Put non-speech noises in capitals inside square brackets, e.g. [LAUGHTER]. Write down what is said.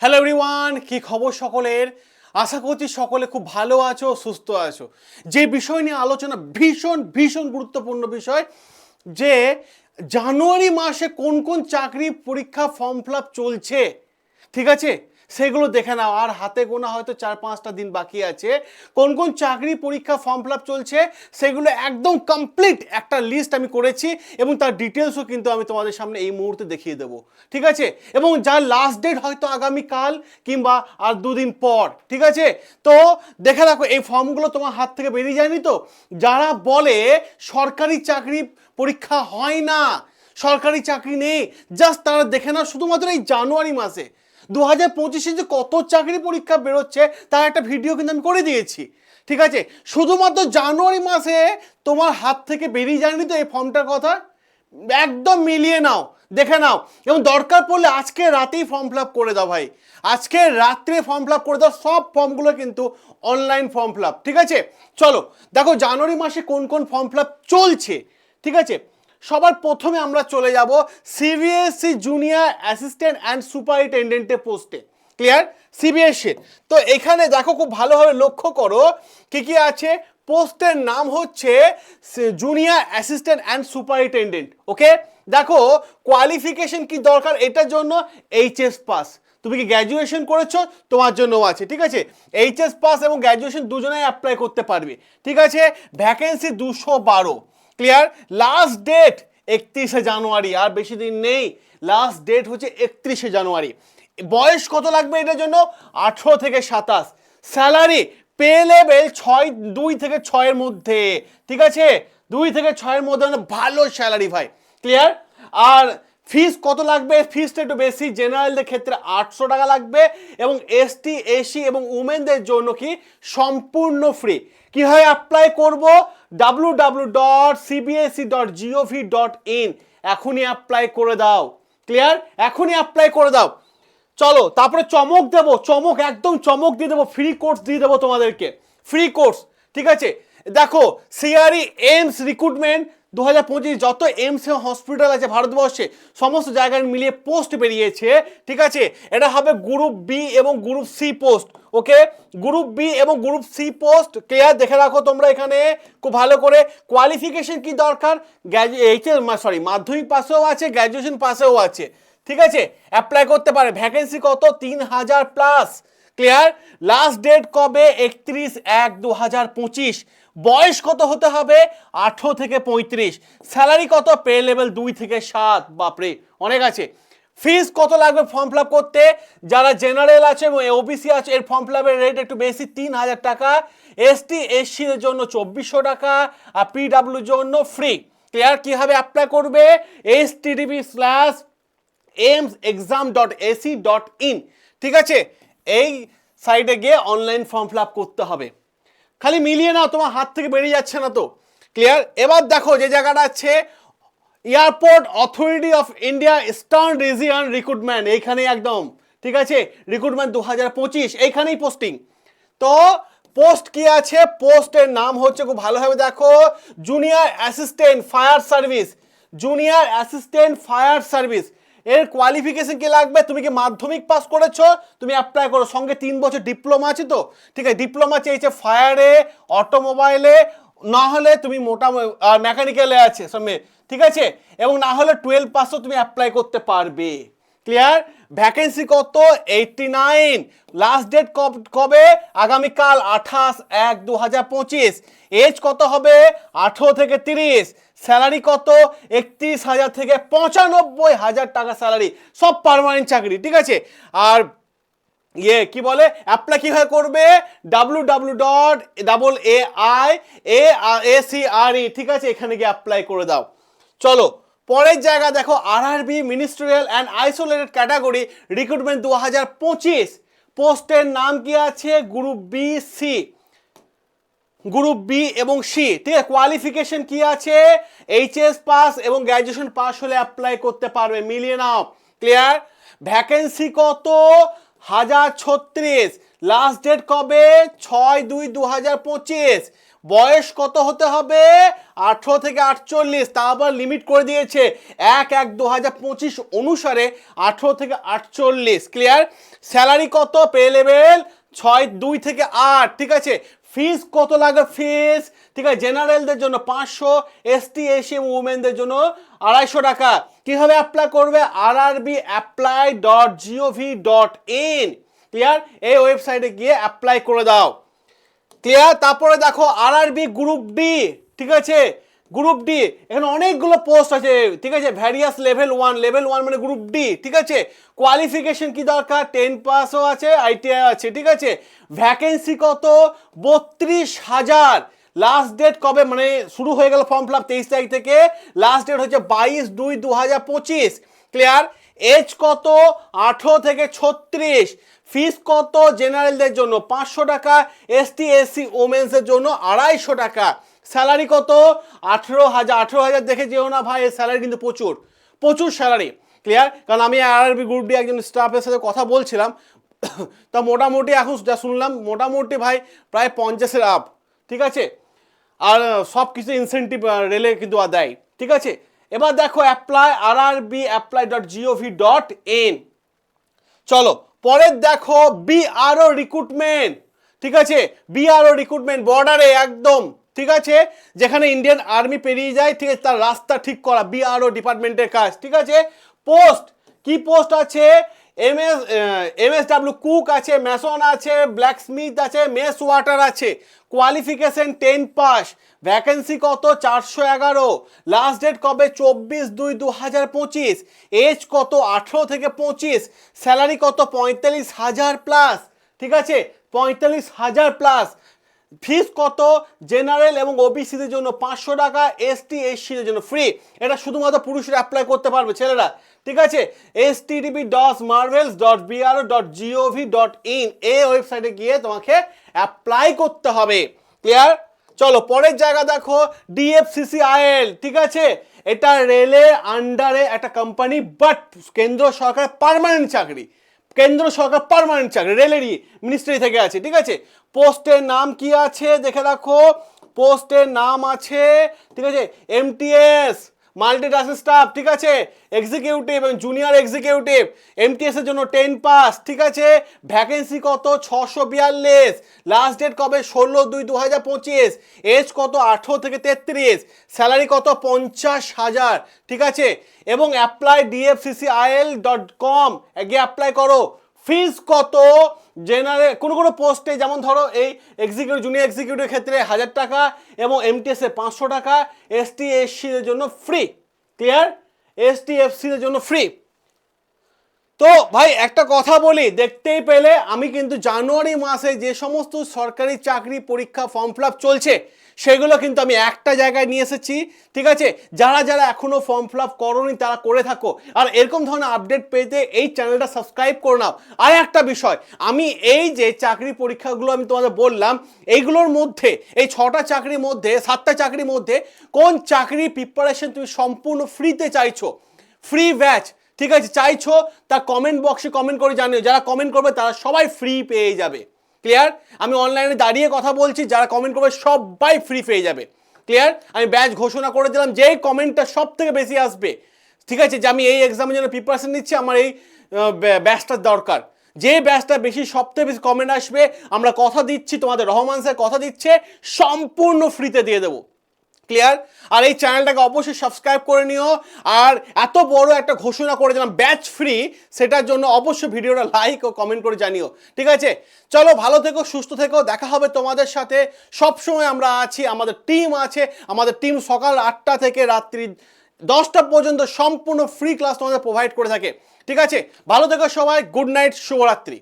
Hello everyone কি খবর সকলের? আশা করছি সকলে খুব ভালো আছো, সুস্থ আছো। যে বিষয় নিয়ে আলোচনা, ভীষণ ভীষণ গুরুত্বপূর্ণ বিষয়, যে জানুয়ারি মাসে কোন কোন চাকরি পরীক্ষা ফর্ম ফিল চলছে। ঠিক আছে? সেগুলো দেখে নাও। আর হাতে গোনা হয়তো চার পাঁচটা দিন বাকি আছে। কোন কোন চাকরি পরীক্ষা ফর্ম ফিল চলছে, সেগুলো একদম কমপ্লিট একটা লিস্ট আমি করেছি এবং তার ডিটেলসও কিন্তু আমি তোমাদের সামনে এই মুহূর্তে দেখিয়ে দেবো। ঠিক আছে? এবং যার লাস্ট ডেট হয়তো আগামীকাল কিংবা আর দুদিন পর। ঠিক আছে? তো দেখে রাখো, এই ফর্মগুলো তোমার হাত থেকে বেরিয়ে যায়নি তো? যারা বলে সরকারি চাকরি পরীক্ষা হয় না, সরকারি চাকরি নেই জাস্ট তারা দেখে না শুধুমাত্র এই জানুয়ারি মাসে। দু হাজার পঁচিশে যে কত চাকরি পরীক্ষা বেরোচ্ছে, তার একটা ভিডিও কিন্তু আমি করে দিয়েছি। ঠিক আছে? শুধুমাত্র জানুয়ারি মাসে তোমার হাত থেকে বেরিয়ে যায়নি তো এই ফর্মটার কথা? একদম মিলিয়ে নাও, দেখে নাও। এবং দরকার পড়লে আজকে রাতেই ফর্ম ফিল করে দাও ভাই। আজকে রাত্রে ফর্ম ফিল করে দাও, সব ফর্মগুলো কিন্তু অনলাইন ফর্ম ফিল ঠিক আছে? চলো, দেখো জানুয়ারি মাসে কোন কোন ফর্ম ফিল চলছে। ঠিক আছে? সবার প্রথমে আমরা চলে যাব সিবিএসসি জুনিয়র অ্যাসিস্ট্যান্ট অ্যান্ড সুপারিনটেন্ডেন্টের পোস্টে ক্লিয়ার সিবিএসসি তো এখানে দেখো খুব ভালোভাবে লক্ষ্য করো কি কি আছে। পোস্টের নাম হচ্ছে junior assistant and superintendent okay দেখো কোয়ালিফিকেশন কি দরকার? এটার জন্য এইচএস পাস তুমি কি গ্র্যাজুয়েশন করেছ? তোমার জন্যও আছে, ঠিক আছে? এইচএস পাস এবং গ্র্যাজুয়েশন দুজনেই অ্যাপ্লাই করতে পারবে। ঠিক আছে? ভ্যাকেন্সি দুশো বারো। ক্লিয়ার লাস্ট ডেট একত্রিশে জানুয়ারি, আর বেশি দিন নেই। লাস্ট ডেট হচ্ছে একত্রিশে জানুয়ারি। বয়স কত লাগবে এটার জন্য? আঠেরো থেকে সাতাশ। স্যালারি পে লেভেল ছয়, দুই থেকে ছয়ের মধ্যে। ঠিক আছে? দুই থেকে ছয়ের মধ্যে মানে ভালো স্যালারি ভাই। ক্লিয়ার আর ফিস কত লাগবে? ফিসটা একটু বেশি। জেনারেলদের ক্ষেত্রে আটশো টাকা লাগবে এবং এসটি এসি এবং উমেনদের জন্য কি সম্পূর্ণ ফ্রি কীভাবে অ্যাপ্লাই করব? W W dot CBSE dot GOV dot in এখনই অ্যাপ্লাই করে দাও। ক্লিয়ার এখনই অ্যাপ্লাই করে দাও। চলো, তারপরে চমক দেবো। চমক, একদম চমক দিয়ে দেবো। ফ্রি কোর্স দিয়ে দেবো তোমাদেরকে। ফ্রি কোর্স ঠিক আছে? দেখো সিআরই এমস রিক্রুটমেন্ট দু হাজার পঁচিশ যত এইমস হসপিটাল আছে ভারতবর্ষে, সমস্ত জায়গায় মিলিয়ে পোস্ট বেরিয়েছে, ঠিক আছে? এটা হবে গ্রুপ বি এবং group C post okay group B এবং গ্রুপ সি পোস্ট ক্লিয়ার দেখে রাখো তোমরা এখানে, খুব ভালো করে। কোয়ালিফিকেশন কি দরকার? এইচএস সরি মাধ্যমিক পাশেও আছে গ্র্যাজুয়েশন পাশেও আছে, ঠিক আছে? অ্যাপ্লাই করতে পারে। ভ্যাকেন্সি কত? তিন হাজার প্লাস ক্লিয়ার লাস্ট ডেট কবে? একত্রিশ এক দু হাজার পঁচিশ। বয়স কত হতে হবে? আঠেরো থেকে পঁয়ত্রিশ। স্যালারি কত? পে লেভেল দুই থেকে সাত। বাপরে, অনেক আছে। ফিস কত লাগবে ফর্ম ফিল করতে? যারা জেনারেল আছে এবং ওবিসি আছে, এর ফর্ম ফিল রেট একটু বেশি, তিন হাজার টাকা। এসটি এসসির জন্য চব্বিশশো টাকা, আর পিডাব্লিউর জন্য ফ্রি ক্লিয়ার কীভাবে অ্যাপ্লাই করবে S TDB slash AIIMS exam dot AC dot in ঠিক আছে? এই সাইটে গিয়ে অনলাইন ফর্ম ফিল করতে হবে। খালি মিলিয়ে নাও, তোমার হাত থেকে বেরিয়ে যাচ্ছে না তো। ক্লিয়ার এবার দেখো যে জায়গাটা আছে airport authority of India eastern region recruitment এইখানে একদম, ঠিক আছে? রিক্রুটমেন্ট দু হাজার পঁচিশ, এইখানেই পোস্টিং তো পোস্ট কি আছে? পোস্টের নাম হচ্ছে, খুব ভালোভাবে দেখো junior assistant fire service junior assistant fire service এর কোয়ালিফিকেশন কি লাগবে? তুমি কি মাধ্যমিক পাস করেছ? তুমি অ্যাপ্লাই করো। সঙ্গে তিন বছর ডিপ্লোমা আছে তো? ঠিক আছে ডিপ্লোমা চেয়েছে ফায়ারে অটোমোবাইলে না হলে তুমি মোটা মেকানিক্যালে আছে, সঙ্গে। ঠিক আছে? এবং না হলে টুয়েলভ পাসও তুমি অ্যাপ্লাই করতে পারবে। ক্লিয়ার ভ্যাকেন্সি কত? এইটটি নাইন লাস্ট ডেট কবে আগামীকাল আঠাশ এক দু হাজার পঁচিশ। এজ কত হবে? আঠেরো থেকে তিরিশ। স্যালারি কত? একত্রিশ হাজার থেকে পঁচানব্বই হাজার টাকা স্যালারি সব পারমানেন্ট চাকরি, ঠিক আছে? আর ইয়ে কি বলে? অ্যাপ্লাই কীভাবে করবে? W W dot double A I A C R E ঠিক আছে? এখানে গিয়ে অ্যাপ্লাই করে দাও। চলো পরের জায়গা দেখো RRB ministerial and isolated category recruitment দু হাজার পঁচিশ। পোস্টের নাম কি আছে? Group B C group B এবং সি ঠিক আছে? কোয়ালিফিকেশন কি আছে? এইচএস পাস এবং গ্র্যাজুয়েশন পাস হলে অ্যাপ্লাই করতে পারবে। মিলিয়ে নাও। ক্লিয়ার ভ্যাকেন্সি কত? হাজার ছত্রিশ। লাস্ট ডেট কবে? ছয় দুই দু হাজার পঁচিশ। বয়স কত হতে হবে? আঠেরো থেকে আটচল্লিশ, তা আবার লিমিট করে দিয়েছে। এক এক দু হাজার পঁচিশ অনুসারে আঠেরো থেকে আটচল্লিশ ক্লিয়ার স্যালারি কত? পে লেভেল ছয়, দুই থেকে আট, ঠিক আছে? ফিস কত লাগে ফিস ঠিক আছে জেনারেলদের জন্য পাঁচশো এসটি এসি উমেনদের জন্য আড়াইশো টাকা। কীভাবে অ্যাপ্লাই করবে? R RB apply dot GOV dot in clear এই ওয়েবসাইটে গিয়ে অ্যাপ্লাই করে দাও। ক্লিয়ার তারপরে দেখো আর আরবি গ্রুপ ডি ঠিক আছে? গ্রুপ ডি এখানে অনেকগুলো পোস্ট আছে, ঠিক আছে? Various level one level one মানে গ্রুপ ডি ঠিক আছে? কোয়ালিফিকেশন কি দরকার? টেন পাসও আছে আইটিআই আছে, ঠিক আছে? ভ্যাকেন্সি কত? বত্রিশ হাজার। লাস্ট ডেট কবে? মানে শুরু হয়ে গেল ফর্ম ফিল আপ তেইশ তারিখ থেকে। লাস্ট ডেট হচ্ছে বাইশ দুই দু হাজার পঁচিশ। ক্লিয়ার এজ কত? আঠেরো থেকে ছত্রিশ। ফিস কত জেনারেলদের জন্য? পাঁচশো টাকা এসটি এসসি ওমেন্সের জন্য আড়াইশো টাকা। স্যালারি কত? আঠেরো হাজার আঠেরো হাজার দেখে যেও না ভাই, এর স্যালারি কিন্তু প্রচুর। প্রচুর স্যালারি ক্লিয়ার কারণ আমি আরআরবি গ্রুপ ডি একজন স্টাফের সাথে কথা বলছিলাম। [COUGHS] তা মোটামুটি এখন যা শুনলাম, মোটামুটি ভাই প্রায় পঞ্চাশের আপ ঠিক আছে? আর সব কিছু ইনসেন্টিভ রেলে কিন্তু দেয়, ঠিক আছে? এবার দেখো apply R R B apply dot GOV dot in চলো পরের দেখো বি বিআরও রিক্রুটমেন্ট ঠিক আছে? বি বিআরও রিক্রুটমেন্ট বর্ডারে একদম। ঠিক আছে? যেখানে ইন্ডিয়ান আর্মি পেরিয়ে যায়, ঠিক আছে? তার রাস্তা ঠিক করা বিআরও ডিপার্টমেন্টের কাজ। ঠিক আছে? পোস্ট কি পোস্ট আছে? M S M S cook আছে, ম্যাসন আছে ব্ল্যাক স্মিথ আছে, মেস ওয়াটার আছে। Qualification ten pass. ভ্যাকেন্সি কত? চারশো এগারো। লাস্ট ডেট কবে? চব্বিশ দুই দু হাজার পঁচিশ। এজ কত? আঠেরো থেকে পঁচিশ। স্যালারি কত? পঁয়তাল্লিশ হাজার প্লাস। ঠিক আছে? পঁয়তাল্লিশ হাজার প্লাস। ফিস কত? জেনারেল এবং ওবিসিদের জন্য পাঁচশো টাকা, এসটি, এসসিদের জন্য ফ্রি। এটা শুধুমাত্র পুরুষরা অ্যাপ্লাই করতে পারবে, ছেলেরা। ঠিক আছে? S TDB dot marvels dot BRO dot GOV dot in এই ওয়েবসাইটে গিয়ে তোমাকে অ্যাপ্লাই করতে হবে। ক্লিয়ার চলো, পরের জায়গা দেখো ডিএফসিসি আইএল ঠিক আছে? এটা রেলের আন্ডারে একটা কোম্পানি বাট কেন্দ্র সরকার পার্মানেন্ট চাকরি। কেন্দ্র সরকার পার্মানেন্ট চাকরি রেলেরই মিনিস্ট্রি থেকে আছে, ঠিক আছে? পোস্টের নাম কি আছে? দেখে রাখো। পোস্টের নাম আছে, ঠিক আছে? এমটিএস মাল্টিটাস্ক স্টাফ, ঠিক আছে? এক্সিকিউটিভ এবং জুনিয়র এক্সিকিউটিভ এমটিএস এর জন্য টেন পাস ঠিক আছে? ভ্যাকেন্সি কত? ছশো বিয়াল্লিশ। লাস্ট ডেট কবে? ষোলো দুই দু হাজার পঁচিশ। এজ কত? আঠেরো থেকে তেত্রিশ। স্যালারি কত? পঞ্চাশ হাজার, ঠিক আছে? এবং apply DFCC IL dot com apply করো। ফিস কত? জেনারেল কোনো কোনো পোস্টে যেমন ধরো এই এক্সিকিউটিভ জুনিয়র এক্সিকিউটিভের ক্ষেত্রে হাজার টাকা এবং এমটিএসে পাঁচশো টাকা এসটি এসসিদের জন্য ফ্রি ক্লিয়ার এসটি এফসিদের জন্য ফ্রি তো ভাই, একটা কথা বলি, দেখতেই পেলে আমি কিন্তু জানুয়ারি মাসে যে সমস্ত সরকারি চাকরি পরীক্ষা ফর্ম ফিল চলছে সেগুলো কিন্তু আমি একটা জায়গায় নিয়ে এসেছি, ঠিক আছে? যারা যারা এখনও ফর্ম ফিল আপ করনি, তারা করে থাকো। আর এরকম ধরনের আপডেট পেতে এই চ্যানেলটা সাবস্ক্রাইব করে নাও। আর একটা বিষয়, আমি এই যে চাকরি পরীক্ষাগুলো আমি তোমাদের বললাম, এইগুলোর মধ্যে, এই ছটা চাকরির মধ্যে, সাতটা চাকরির মধ্যে, কোন চাকরি প্রিপারেশন তুমি সম্পূর্ণ ফ্রিতে চাইছো? ফ্রি ব্যাচ ঠিক আছে? চাইছো? তা কমেন্ট বক্সে কমেন্ট করে জানিও। যারা কমেন্ট করবে, তারা সবাই ফ্রি পেয়ে যাবে। ক্লিয়ার আমি অনলাইনে দাঁড়িয়ে কথা বলছি, যারা কমেন্ট করবে সবাই ফ্রি পেয়ে যাবে। ক্লিয়ার আমি ব্যাচ ঘোষণা করে দিলাম, যেই কমেন্টটা সব থেকে বেশি আসবে। ঠিক আছে? যে আমি এই এক্সামের জন্য প্রিপারেশন নিচ্ছি, আমার এই ব্যাচটার দরকার। যে ব্যাচটা বেশি, সবথেকে বেশি কমেন্ট আসবে, আমরা কথা দিচ্ছি, তোমাদের রহমান স্যার কথা দিচ্ছে, সম্পূর্ণ ফ্রিতে দিয়ে দেবো। ক্লিয়ার আর এই চ্যানেলটাকে অবশ্যই সাবস্ক্রাইব করে নিও। আর এত বড় একটা ঘোষণা করে দিলাম ব্যাচ ফ্রি সেটার জন্য অবশ্যই ভিডিওটা লাইক ও কমেন্ট করে জানিও। ঠিক আছে? চলো, ভালো থেকো, সুস্থ থেকো, দেখা হবে তোমাদের সাথে। সবসময় আমরা আছি, আমাদের টিম আছে, আমাদের টিম সকাল আটটা থেকে রাত্রি দশটা পর্যন্ত সম্পূর্ণ ফ্রি ক্লাস তোমাদের প্রোভাইড করে থাকে। ঠিক আছে? ভালো থেকো সবাই গুড নাইট শুভরাত্রি।